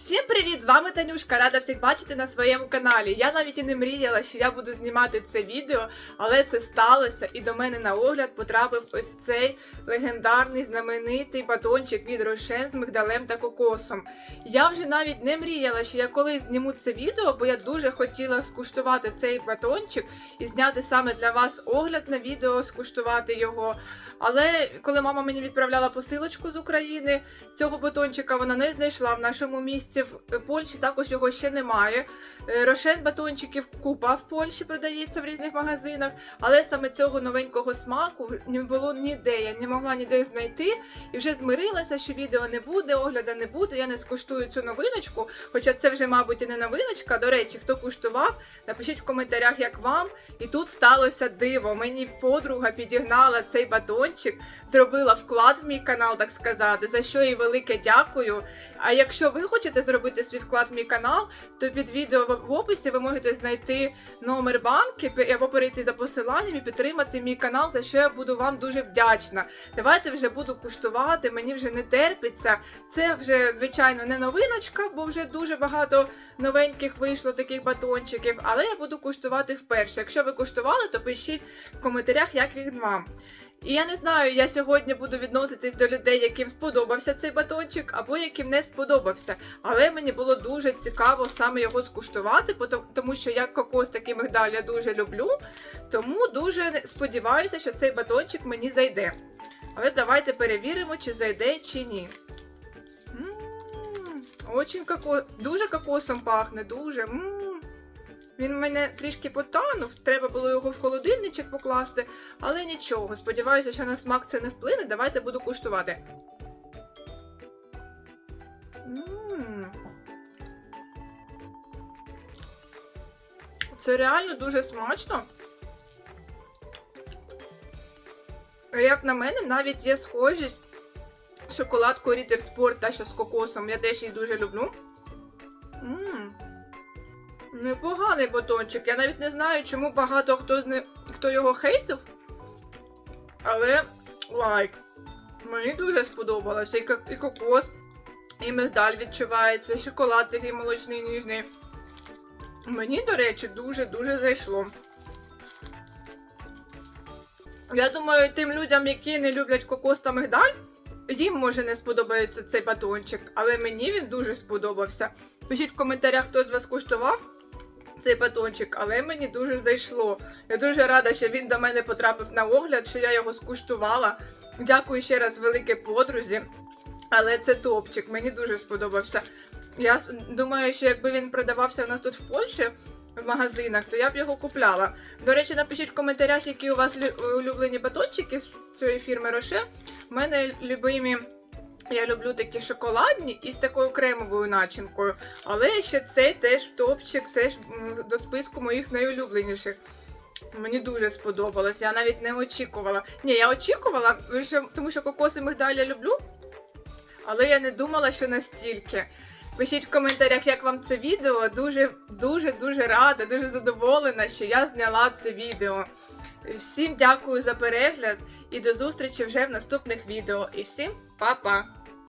Всім привіт! З вами Танюшка, рада всіх бачити на своєму каналі. Я навіть і не мріяла, що я буду знімати це відео, але це сталося, і до мене на огляд потрапив ось цей легендарний знаменитий батончик від Рошен з мигдалем та кокосом. Я вже навіть не мріяла, що я колись зніму це відео, бо я дуже хотіла скуштувати цей батончик і зняти саме для вас огляд на відео, скуштувати його. Але коли мама мені відправляла посилочку з України, цього батончика вона не знайшла в нашому місці. В Польщі також його ще немає. Е, Рошен батончиків купа в Польщі продається в різних магазинах, але саме цього новенького смаку не було ніде. Я не могла ніде знайти і вже змирилася, що відео не буде, огляду не буде. Я не скуштую цю новиночку. Хоча це вже, мабуть, і не новиночка. До речі, хто куштував, напишіть в коментарях, як вам. І тут сталося диво. Мені подруга підігнала цей батончик, зробила вклад в мій канал, так сказати, за що їй велике дякую. А якщо ви хочете зробити свій вклад в мій канал, то під відео в описі ви можете знайти номер банки або перейти за посиланням і підтримати мій канал, за що я буду вам дуже вдячна. Давайте вже буду куштувати, мені вже не терпиться. Це вже, звичайно, не новиночка, бо вже дуже багато новеньких вийшло таких батончиків, але я буду куштувати вперше. Якщо ви куштували, то пишіть в коментарях, як він вам. І я не знаю, я сьогодні буду відноситись до людей, яким сподобався цей батончик, або яким не сподобався. Але мені було дуже цікаво саме його скуштувати, тому що я кокос такий мигдаль я дуже люблю. Тому дуже сподіваюся, що цей батончик мені зайде. Але давайте перевіримо, чи зайде, чи ні. М, Очень коко... Дуже кокосом пахне, дуже. М. Він в мене трішки потанув, треба було його в холодильничок покласти, але нічого. Сподіваюся, що на смак це не вплине. Давайте буду куштувати. Це реально дуже смачно. Як на мене, навіть є схожість шоколадкою Рітер Спорт, та що з кокосом. Я теж її дуже люблю. Непоганий батончик. Я навіть не знаю, чому багато хто з не... хто його хейтив. Але лайк. Мені дуже сподобалося. І, і кокос, і мигдаль відчувається, і шоколад такий молочний ніжний. Мені, до речі, дуже-дуже зайшло. Я думаю, тим людям, які не люблять кокос та мигдаль, їм може не сподобається цей батончик, але мені він дуже сподобався. Пишіть в коментарях, хто з вас куштував цей батончик, але мені дуже зайшло. Я дуже рада, що він до мене потрапив на огляд, що я його скуштувала. Дякую ще раз велике подрузі. Але це топчик, мені дуже сподобався. Я думаю, що якби він продавався у нас тут в Польщі в магазинах, то я б його купляла. До речі, напишіть в коментарях, які у вас улюблені батончики з цієї фірми Роше. У мене любимі. Я люблю такі шоколадні і з такою кремовою начинкою. Але ще цей теж топчик, теж до списку моїх найулюбленіших. Мені дуже сподобалось. Я навіть не очікувала. Ні, я очікувала, тому що кокоси мигдаль люблю. Але я не думала, що настільки. Пишіть в коментарях, як вам це відео. Дуже, дуже, дуже рада, дуже задоволена, що я зняла це відео. Всім дякую за перегляд і до зустрічі вже в наступних відео. І всім па-па!